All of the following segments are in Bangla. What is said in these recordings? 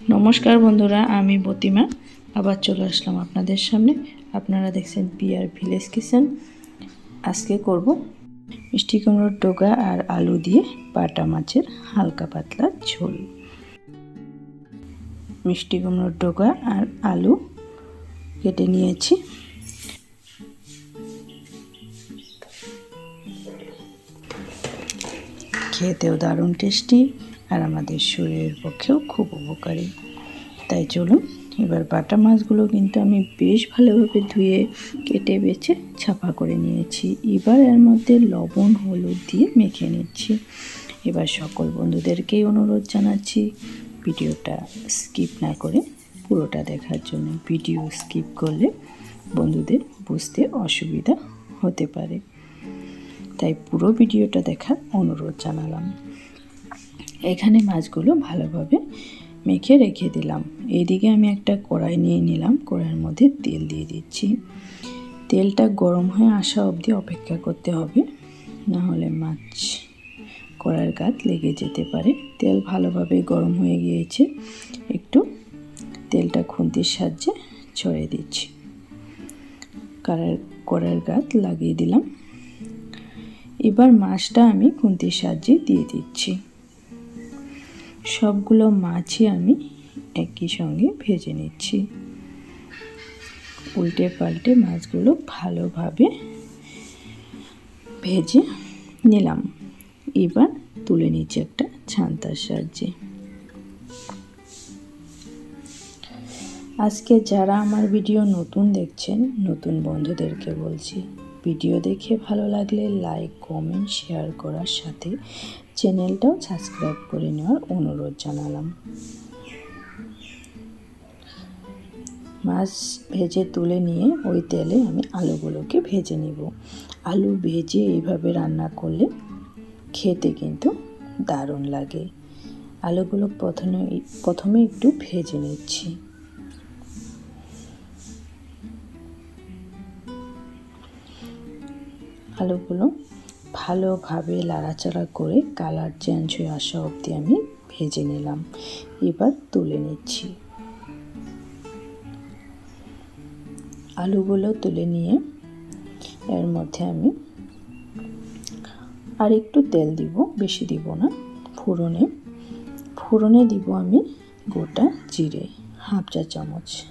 নমস্কার বন্ধুরা, আমি বতিমা। আবার চলে আসলাম আপনাদের সামনে। আপনারা দেখছেন পিয়ার ভিলেজ কিচেন। আজকে করব মিষ্টি কুমড়োর টোকা আর আলু দিয়ে বাটা মাছের হালকা পাতলা ঝোল। মিষ্টি কুমড়োর টোকা আর আলু কেটে নিয়েছি। খেতেও দারুণ টেস্টি। আর আমাদের শরীরের পক্ষেও খুব উপকারী। তাই চলুন, এবার বাটা মাছগুলো কিন্তু আমি বেশ ভালোভাবে ধুয়ে কেটে বেছে ছাপা করে নিয়েছি। এবার এর মধ্যে লবণ, হলুদ দিয়ে মেখে নিচ্ছি। এবার সকল বন্ধুদেরকেই অনুরোধ জানাচ্ছি, ভিডিওটা স্কিপ না করে পুরোটা দেখার জন্য। ভিডিও স্কিপ করলে বন্ধুদের বুঝতে অসুবিধা হতে পারে। তাই পুরো ভিডিওটা দেখার অনুরোধ জানালাম। এখানে মাছগুলো ভালোভাবে মেখে রেখে দিলাম। এইদিকে আমি একটা কড়াই নিয়ে নিলাম। কড়াইয়ের মধ্যে তেল দিয়ে দিচ্ছি। তেলটা গরম হয়ে আসা অবধি অপেক্ষা করতে হবে। না হলে মাছ কড়াইয়ের গাত লেগে যেতে পারে। তেল ভালোভাবে গরম হয়ে গিয়েছে। একটু তেলটা খুন্তির সাহায্যে ছড়িয়ে দিচ্ছি। কড়াইয়ের কড়াইয়ের গাত লাগিয়ে দিলাম। এবার মাছটা আমি খুন্তির সাহায্যে দিয়ে দিচ্ছি। সবগুলো মাছই আমি একই সঙ্গে ভেজে নিচ্ছি। উল্টে পাল্টে মাছগুলো ভালোভাবে ভেজে নিলাম। এবার তুলে নিচ্ছি একটা ছান্তার সাহায্যে। আজকে যারা আমার ভিডিও নতুন দেখছেন, নতুন বন্ধুদেরকে বলছি ভিডিও দেখে ভালো লাগলে লাইক, কমেন্ট, শেয়ার করার সাথে চ্যানেলটাও সাবস্ক্রাইব করে নেওয়ার অনুরোধ জানালাম। মাছ ভেজে তুলে নিয়ে ওই তেলে আমি আলুগুলোকে ভেজে নিব। আলু ভেজে এইভাবে রান্না করলে খেতে কিন্তু দারুণ লাগে। আলুগুলো প্রথমে প্রথমে একটু ভেজে নিচ্ছি। আলুগুলো ভালোভাবে লাড়াচাড়া করে কালার চেঞ্জ হয়ে আসা অবধি আমি ভেজে নিলাম। এবার তুলে নিচ্ছি। আলুগুলো তুলে নিয়ে এর মধ্যে আমি আর একটু তেল দিব, বেশি দিব না, ফোড়নে। ফোড়নে দিব আমি গোটা জিরে, হাফ চা চামচ।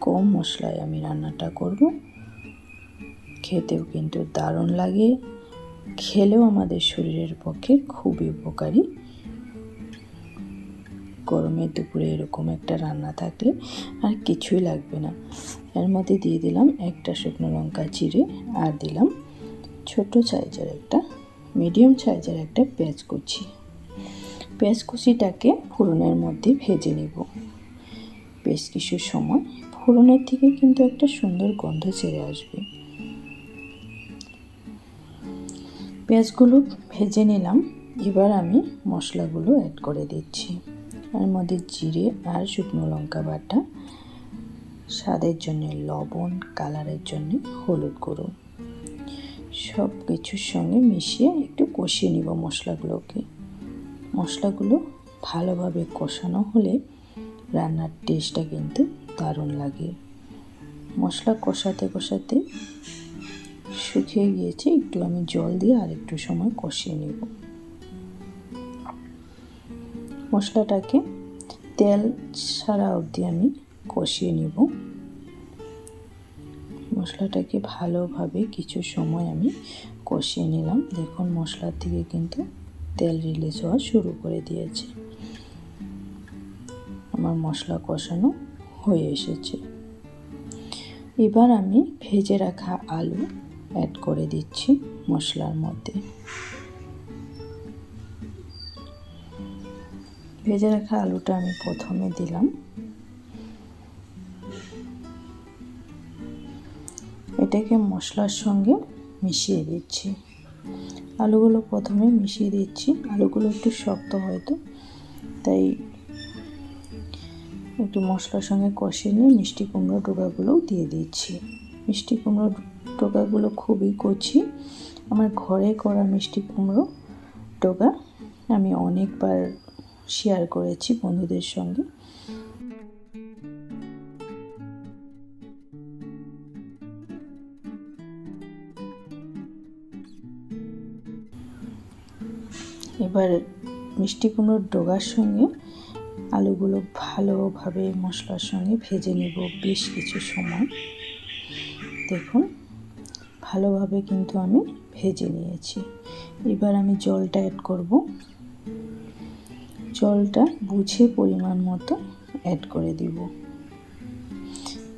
কম মশলায় আমি রান্নাটা করব। খেতেও কিন্তু দারুণ লাগে। খেলেও আমাদের শরীরের পক্ষে খুবই উপকারী। গরমে দুপুরে এরকম একটা রান্না থাকলে আর কিছুই লাগবে না। এর মধ্যে দিয়ে দিলাম একটা শুকনো লঙ্কা চিড়ে আর দিলাম ছোট সাইজের একটা, মিডিয়াম সাইজের একটা পেঁয়াজ কুচি। পেঁয়াজ কুচিটাকে ফোড়নের মধ্যে ভেজে নেব। বেশ কিছু সময় ফোড়নের থেকে কিন্তু একটা সুন্দর গন্ধ ছেড়ে আসবে। পেঁয়াজগুলো ভেজে নিলাম। এবার আমি মশলাগুলো অ্যাড করে দিচ্ছি। এর মধ্যে জিরে আর শুকনো লঙ্কা বাটা, স্বাদের জন্য লবণ, কালারের জন্য হলুদ গুঁড়ো। সব কিছুর সঙ্গে মিশিয়ে একটু কষিয়ে নিব মশলাগুলোকে। মশলাগুলো ভালোভাবে কষানো হলে রান্নার টেস্টটা কিন্তু দারুণ লাগে। মশলা কষাতে কষাতে শুকিয়ে গিয়েছে, একটু আমি জল দিয়ে আর একটু সময় কষিয়ে নেব। মশলাটাকে তেল সারা অবধি আমি কষিয়ে নেব। মশলাটাকে ভালোভাবে কিছু সময় আমি কষিয়ে নিলাম। দেখুন, মশলার থেকে কিন্তু তেল রিলিজ হওয়া শুরু করে দিয়েছে। আমার মশলা কষানো হয়ে এসেছে। এবার আমি ভেজে রাখা আলু অ্যাড করে দিচ্ছি মশলার মধ্যে। ভেজে রাখা আলুটা আমি প্রথমে দিলাম। এটাকে মশলার সঙ্গে মিশিয়ে দিচ্ছি। আলুগুলো প্রথমে মিশিয়ে দিচ্ছি। আলুগুলো একটু শক্ত হয়তো, তাই একটু মশলার সঙ্গে কষিয়ে নিয়ে মিষ্টি কুমড়ো ডোকাগুলোও দিয়ে দিচ্ছি। মিষ্টি কুমড়ো টোকাগুলো খুবই কচি। আমার ঘরে করা মিষ্টি কুমড়ো টোকা আমি অনেকবার শেয়ার করেছি বন্ধুদের সঙ্গে। এবার মিষ্টি কুমড়োর ডোগার সঙ্গে আলুগুলো ভালোভাবে মশলার সঙ্গে ভেজে নেব বেশ কিছু সময়। দেখুন। ভালোভাবে কিন্তু আমি ভেজে নিয়েছি। এবার আমি জলটা অ্যাড করব। জলটা বুঝে পরিমাণ মতো অ্যাড করে দিব।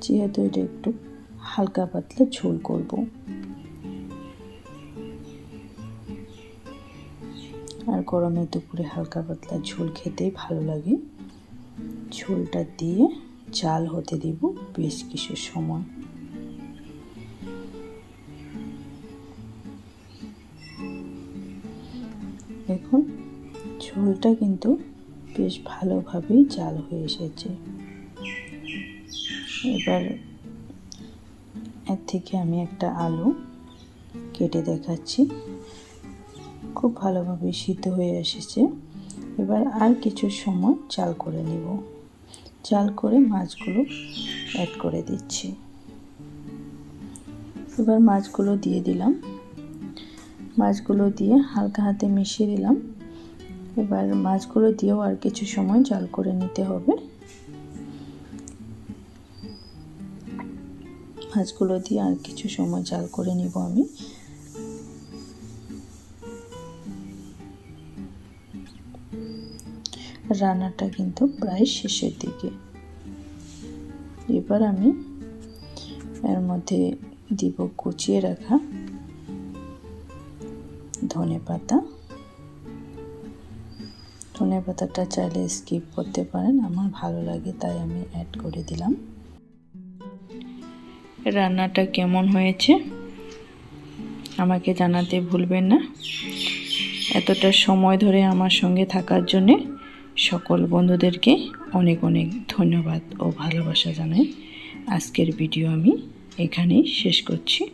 যেহেতু এটা একটু হালকা পাতলা ঝোল করব। আর গরমের দুপুরে হালকা পাতলা ঝোল খেতেই ভালো লাগে। ঝোলটা দিয়ে চাল হতে দিব বেশ কিছু সময়। দেখুন, ঝোলটা কিন্তু বেশ ভালোভাবেই জাল হয়ে এসেছে। এবার এর থেকে আমি একটা আলু কেটে দেখাচ্ছি। খুব ভালোভাবে সিদ্ধ হয়ে এসেছে। এবার আর কিছু সময় চাল করে নেব। চাল করে মাছগুলো অ্যাড করে দিচ্ছি। এবার মাছগুলো দিয়ে দিলাম। মাছগুলো দিয়ে হালকা হাতে মিশিয়ে দিলাম। এবার মাছগুলো দিয়েও আর কিছু সময় জাল করে নিতে হবে। মাছগুলো দিয়ে আর কিছু সময় জাল করে নিব আমি। রান্নাটা কিন্তু প্রায় শেষের দিকে। এবার আমি এর মধ্যে দিব কুচিয়ে রাখা ধনে পাতা। ধনে পাতাটা চাইলে স্কিপ করতে পারেন, আমার ভালো লাগে তাই আমি অ্যাড করে দিলাম। রান্নাটা কেমন হয়েছে? আমাকে জানাতে ভুলবেন না। এতটা সময় ধরে আমার সঙ্গে থাকার জন্যে সকল বন্ধুদেরকে অনেক অনেক ধন্যবাদ ও ভালোবাসা জানাই। আজকের ভিডিও আমি এখানেই শেষ করছি।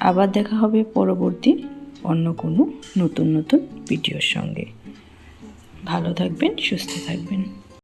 আবার দেখা হবে পরবর্তী অন্য কোনো নতুন নতুন ভিডিওর সঙ্গে। ভালো থাকবেন সুস্থ থাকবেন।